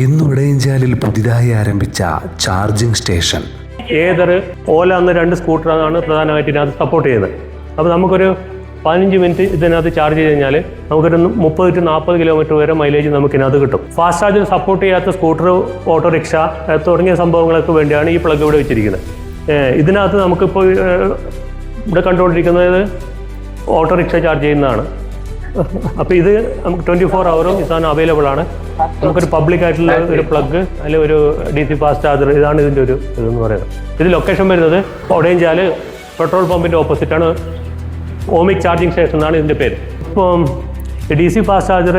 ഇന്ന് ഉടയഞ്ചാലിൽ പുതിയതായി ആരംഭിച്ച ചാർജിംഗ് സ്റ്റേഷൻ. ഏതർ ഓല എന്ന രണ്ട് സ്കൂട്ടറാണ് പ്രധാനമായിട്ട് ഇതിനകത്ത് സപ്പോർട്ട് ചെയ്തത് അപ്പോൾ നമുക്കൊരു പതിനഞ്ച് മിനിറ്റ് ഇതിനകത്ത് ചാർജ് ചെയ്ത് കഴിഞ്ഞാൽ നമുക്കൊരു മുപ്പത് ടു നാൽപ്പത് കിലോമീറ്റർ വരെ മൈലേജ് നമുക്ക് ഇതിനകത്ത് കിട്ടും. ഫാസ്റ്റ് ചാർജിൽ സപ്പോർട്ട് ചെയ്യാത്ത സ്കൂട്ടർ ഓട്ടോറിക്ഷ തുടങ്ങിയ സംഭവങ്ങൾക്ക് വേണ്ടിയാണ് ഈ പ്ലഗ് ഇവിടെ വെച്ചിരിക്കുന്നത്. ഇതിനകത്ത് നമുക്കിപ്പോൾ ഇവിടെ കണ്ടുകൊണ്ടിരിക്കുന്നത് ഓട്ടോറിക്ഷ ചാർജ് ചെയ്യുന്നതാണ്. അപ്പോൾ ഇത് നമുക്ക് ട്വന്റി ഫോർ അവറും സാധനം അവൈലബിൾ ആണ്. നമുക്കൊരു പബ്ലിക് ആയിട്ടുള്ള ഒരു പ്ലഗ് അല്ലെങ്കിൽ ഒരു ഡി സി ഫാസ്റ്റ് ചാർജർ ഇതാണ് ഇതിന്റെ ഒരു ഇതെന്ന് പറയുന്നത്. ഇത് ലൊക്കേഷൻ വരുന്നത് ഒടയഞ്ചാൽ പെട്രോൾ പമ്പിന്റെ ഓപ്പോസിറ്റാണ് ഓമിക് ചാർജിങ് സ്റ്റേഷൻ എന്നാണ് ഇതിന്റെ പേര്. ഇപ്പം D C fast charger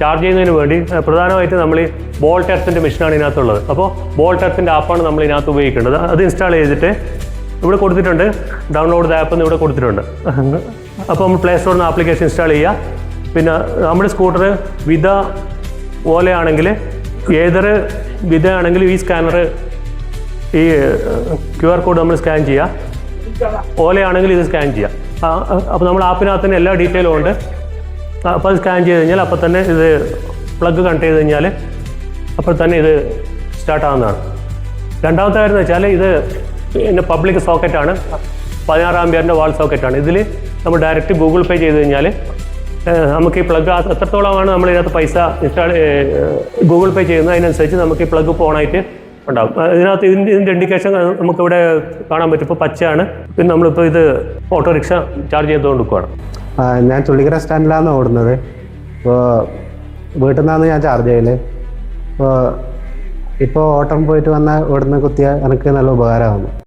charge ചെയ്യുന്നതിന് വേണ്ടി പ്രധാനമായിട്ട് നമ്മൾ ഈ ബോൾട്ട് എർത്തിന്റെ മെഷീനാണ് ഇതിനകത്തുള്ളത്. അപ്പോൾ ബോൾട്ട് എർത്തിന്റെ ആപ്പാണ് നമ്മൾ ഇതിനകത്ത് ഉപയോഗിക്കേണ്ടത്. അത് ഇൻസ്റ്റാൾ ചെയ്തിട്ട് ഇവിടെ കൊടുത്തിട്ടുണ്ട്. ഡൗൺലോഡ് ദ ആപ്പ് എന്ന് ഇവിടെ കൊടുത്തിട്ടുണ്ട്. അപ്പോൾ നമ്മൾ പ്ലേ സ്റ്റോറിൽ നിന്ന് ആപ്ലിക്കേഷൻ ഇൻസ്റ്റാൾ ചെയ്യുക. പിന്നെ നമ്മുടെ സ്കൂട്ടർ വിധ ഓലയാണെങ്കിൽ ഏതൊരു വിധ ആണെങ്കിലും ഈ സ്കാനർ ഈ ക്യു ആർ കോഡ് നമ്മൾ സ്കാൻ ചെയ്യുക ഓലയാണെങ്കിൽ ഇത് സ്കാൻ ചെയ്യുക അപ്പോൾ നമ്മൾ ആപ്പിനകത്ത് തന്നെ എല്ലാ ഡീറ്റെയിലും ഉണ്ട്. അപ്പോൾ അത് സ്കാൻ ചെയ്ത് കഴിഞ്ഞാൽ അപ്പോൾ തന്നെ ഇത് പ്ലഗ് കണക്ട് ചെയ്ത് കഴിഞ്ഞാൽ അപ്പോൾ തന്നെ ഇത് സ്റ്റാർട്ട് ആവുന്നതാണ്. രണ്ടാമത്തെ കാര്യം എന്ന് വെച്ചാൽ ഇത് പിന്നെ പബ്ലിക് സോക്കറ്റാണ്. പതിനാറ് ആംബിയറിന്റെ വാൾ സോക്കറ്റാണ്. ഇതിൽ നമ്മൾ ഡയറക്റ്റ് ഗൂഗിൾ പേ ചെയ്ത് കഴിഞ്ഞാൽ നമുക്ക് ഈ പ്ലഗ് എത്രത്തോളമാണ് നമ്മൾ ഇതിനകത്ത് പൈസ ഇൻസ്റ്റാൾ ഗൂഗിൾ പേ ചെയ്യുന്നത്. അതിനനുസരിച്ച് നമുക്ക് ഈ പ്ലഗ് ഇപ്പോൾ ഓണായിട്ട് ഉണ്ടാകും അഹ് ഇതിനകത്ത് ഇതിന്റെ ഇതിന്റെ ഇൻഡിക്കേഷൻ നമുക്കിവിടെ കാണാൻ പറ്റും. ഇപ്പോൾ പച്ചയാണ്. പിന്നെ നമ്മളിപ്പോൾ ഇത് ഓട്ടോറിക്ഷ ചാർജ് ചെയ്തുകൊണ്ട് നിൽക്കുകയാണ് ഞാൻ ചുള്ളിക്കര സ്റ്റാൻഡിലാണ് ഓടുന്നത്. ഇപ്പോൾ വീട്ടിൽ നിന്നാണ് ഞാൻ ചാർജ് ചെയ്യൽ. ഇപ്പോൾ ഇപ്പോൾ ഓട്ടം പോയിട്ട് വന്നാൽ ഇവിടുന്ന് കുത്തിയാൽ എനിക്ക് നല്ല ഉപകാരമാകുന്നു.